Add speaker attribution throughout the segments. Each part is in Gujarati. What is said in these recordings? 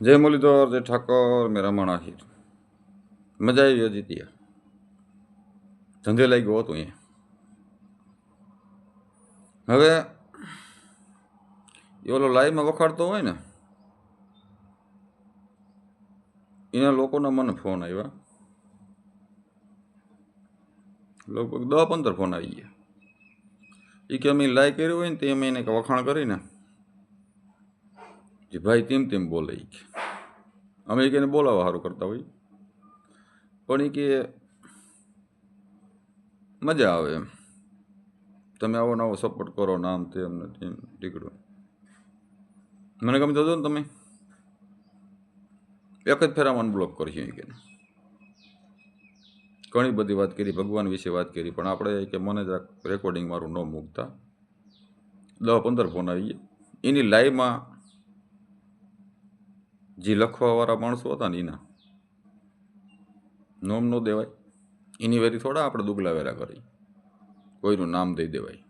Speaker 1: જય મુરલીધર, જય ઠાકોર મેં રમણ આહિર મજા આવી હજી ત્યાં. ધંધે લઈ ગયો હતો અહીંયા. હવે, એ ઓલો લાઈવમાં વખાડતો હોય ને, એના લોકોના મને ફોન આવ્યા. લગભગ દસ પંદર ફોન આવી ગયા. એ કે અમે લાઈવ કર્યું હોય ને તે અમે એને વખાણ કરીને જે ભાઈ તેમ તેમ બોલે ઈ કે. અમે એને બોલાવવા સારું કરતા હોય. પણ એ કે મજા આવે એમ. તમે આવો નવો સપોર્ટ કરો નામ તેમ ને તેમ દીકડું મને ગમે તો ને તમે. એક જ ફેરામાં અનબ્લોક કરશું એ કે. ઘણી બધી વાત કરી, ભગવાન વિશે વાત કરી, પણ આપણે કે મને જરાક રેકોર્ડિંગ મારું ન મૂકતા. દસ પંદર ફોન આવી ગયા. એની લાઈવમાં જે લખવાવાળા માણસો હતા ને એના. નોમ ન દેવાય. એની વેરી થોડા આપણે દુગલા વેરા કરી. કોઈનું નામ દઈ દેવાય.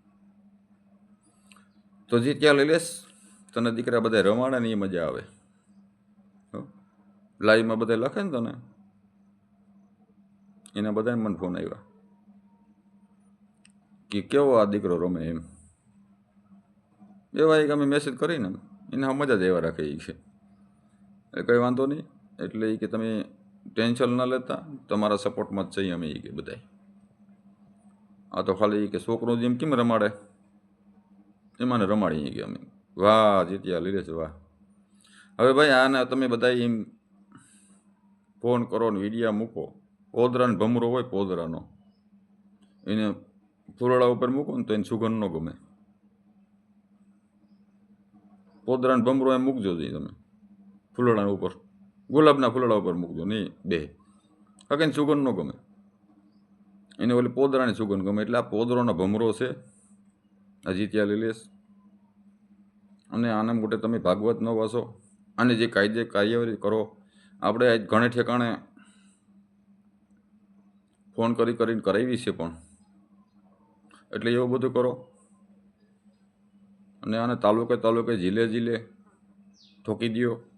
Speaker 1: તો જે ત્યાં લઈ લેશ, તને દીકરા બધા રમાડે ને એ મજા આવે. લાઈવમાં બધા લખે ને તને? એના બધાને મને ફોન આવ્યા કે કેવો આ દીકરો રમે એમ? એવા એક અમે મેસેજ કરીને એને મજા જ એવા રાખે છે. એટલે કંઈ વાંધો નહીં. એટલે એ કે તમે ટેન્શન ન લેતા, તમારા સપોર્ટમાં જ છીએ અમે એ કે બધાય. આ તો ખાલી કે છોકરો જેમ કેમ રમાડે? એમાં રમાડીએ કે અમે. વાહ, જીત્યા લીધે છે, વાહ. હવે ભાઈ આને તમે બધા એમ ફોન કરો ને વિડીયા મૂકો. પોદરાનો ભમરો હોય પોદરાનો. એને ફૂલડા ઉપર મૂકો ને તો એને સુગંધ ન ગમે. પોદરાનો ભમરો એમ મૂકજો જઈ તમે. ફૂલડા ઉપર. ગુલાબના ફૂલડા ઉપર મૂકજો, નહીં, બે. કારણ સુગંધ ન ગમે. એને ઓલી પોદરાની સુગંધ ગમે, એટલે આ પોદરોનો ભમરો છે, હજી ત્યાં લઈ લેશ. અને આના મોટે તમે ભાગવત ન વાસો અને જે કાયદે કાર્યવાહી કરો, આપણે આજ ઘણે ઠેકાણે ફોન કરી કરીને કરાવી છે પણ. એટલે એવું બધું કરો. અને આને તાલુકે તાલુકે જિલ્લે જિલ્લે ઠોકી દો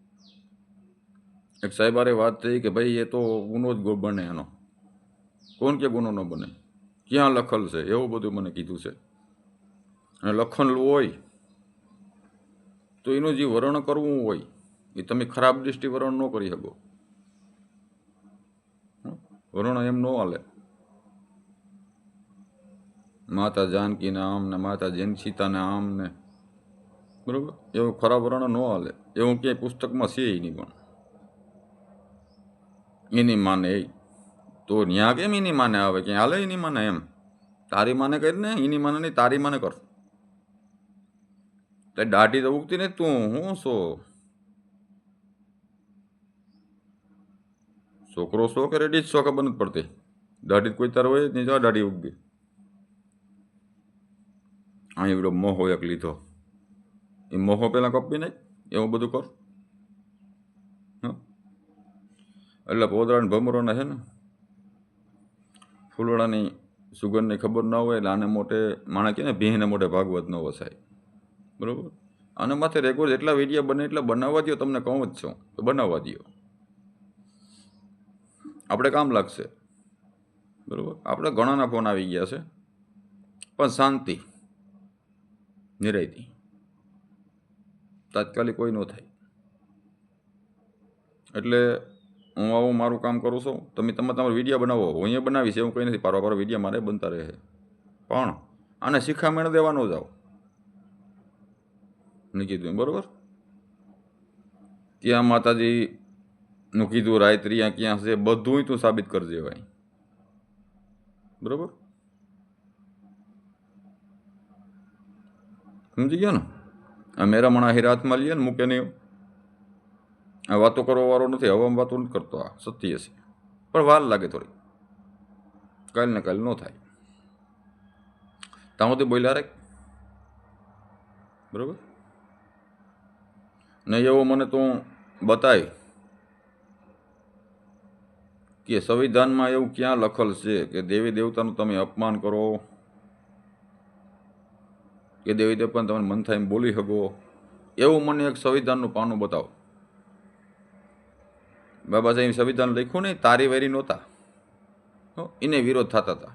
Speaker 1: એક સાહેબારે વાત થઈ કે ભાઈ, એ તો ગુનો જ બને એનો. કોણ કે ગુનો ન બને? ક્યાં લખલ છે? એવું બધું મને કીધું છે. અને લખેલું હોય તો એનું જે વર્ણ કરવું હોય, એ તમે ખરાબ દ્રષ્ટિ વર્ણ ન કરી શકો. વર્ણ એમ ન હાલે. માતા જાનકીના આમ ને, માતા જૈન સીતાના આમ ને. બરોબર? એવું ખરાબ વર્ણ ન હાલે. એવું ક્યાંય પુસ્તકમાં છે નહીં પણ. એની માને એ. તો ન્યા કેમ એની માને આવે? કે હાલે એની માને એમ. તારી માને કરીને એની માને નહીં, તારી માને કર. તે દાઢી તો ઉગતી નહીં તું, હું સો છોકરો શો કે રેડી? જ શો ખબર નથી પડતી. દાઢી કોઈ તાર હોય નહીં, જો દાઢી ઉગી. અહીં એવડો મોહો એક લીધો. એ મોહો પેલા કપી નહીં એવું બધું કર હં? એટલે પોદરાને ભમરોને છે ને? ફૂલવાળાની સુગંધની ખબર ના હોય એટલે આને મોટે, માણસ કહે ને ભીંને મોટે ભાગવત ન વસાય. બરાબર? આને માથે રેકોર્ડ જેટલા વિડીયા બને એટલા બનાવવા દો તમને કહું જ છું. તો બનાવવા દો આપણે કામ લાગશે. બરાબર? આપણે ઘણાના ફોન આવી ગયા છે. પણ શાંતિ, નિરાયતી. તાત્કાલિક કોઈ ન થાય. એટલે હું આવું મારું કામ કરું છું. તમે તમે તમારો વીડિયો બનાવો. હું અહીંયા બનાવીશ, એવું કંઈ નથી. પારો પારો વીડિયો મારે બનતા રહે. પણ આને શિખામણ દેવાનો જાઓ. મેં કીધું બરોબર? ત્યાં માતાજીનું કીધું રાયત્રિયા ક્યાં છે? બધુંય તું સાબિત કરજે ભાઈ. બરાબર? સમજી ગયો ને? આ મેરા મણા હિરાથમાં લઈએ ને મૂકે નહીં વાતો કરવા વાળો નથી હવામાં વાતો નથી કરતો, આ સત્ય છે. પણ વાર લાગે થોડી. કાલ ને કાલ ન થાય. ત્યાં સુધી બોલ્યા રે બરોબર? ને એવો મને તું બતાય કે સંવિધાનમાં એવું ક્યાં લખેલ છે કે દેવી દેવતાનું તમે અપમાન કરો? કે દેવી દેવતાને તમે મન થાય એમ બોલી શકો? એવું મને એક સંવિધાનનું પાનું બતાવો. બાબા સાહેબ સંવિધાન લખ્યું ને તારી વેરી નહોતા. એને વિરોધ થતા હતા.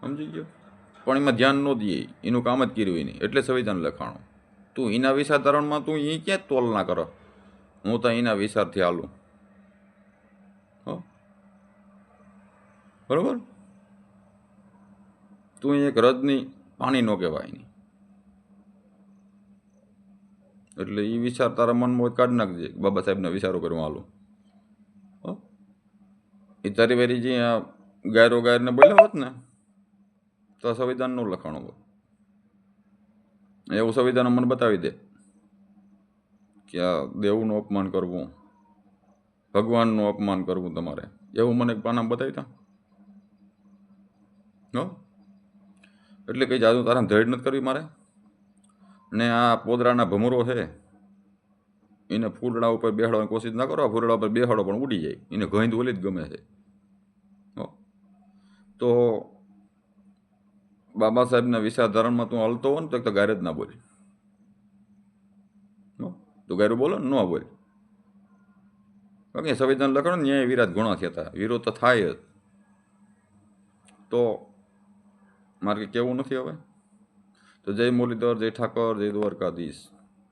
Speaker 1: સમજી ગયો? પણ એમાં ધ્યાન ન દઈએ એનું કામ જ કર્યું નહીં એટલે સંવિધાન લખાણું. તું એના વિચારધારણમાં, તું એ ક્યાં તોલ ના કરો? હું તો એના વિચારથી હાલું. બરોબર? તું એક રજની પાણી ન કહેવાય નહીં એટલે એ વિચાર તારા મનમાં હોય કાઢી નાખજે. બાબા સાહેબના વિચારો કરવા હાલું. એ તારી વેરી જે આ ગાયરો ગાયરને બોલ્યા હોત ને, તો સંવિધાનનું લખાણું હોત. એવું સંવિધાન મને બતાવી દે કે આ દેવનું અપમાન કરવું, ભગવાનનું અપમાન કરવું તમારે. એવું મને એક પાનામાં બતાવી હો? એટલે કંઈ જાદુ તારા ધેડ નથી કરવી મારે? ને આ પોદરાના ભમરો છે, એને ફૂલડા ઉપર બેહાડવાની કોશિશ ના કરો ફૂલડા ઉપર બેહાડો પણ ઉડી જાય. એને ગંધ ઓલી જ ગમે છે. તો બાબા સાહેબના વિચારધારણમાં તું હલતો હોય ને તો ગાયર જ ના બોલી. તો ગાયરું બોલો ને, ન બોલ. ઓકે સંવિધાન લખો ને, ન્યાય વિરાટ ગુણા થયા વિરોધ તો થાય જ. તો મારે કહેવું નથી હવે? તો જય મુરલીધર જય ઠાકોર જય દ્વારકાધીશ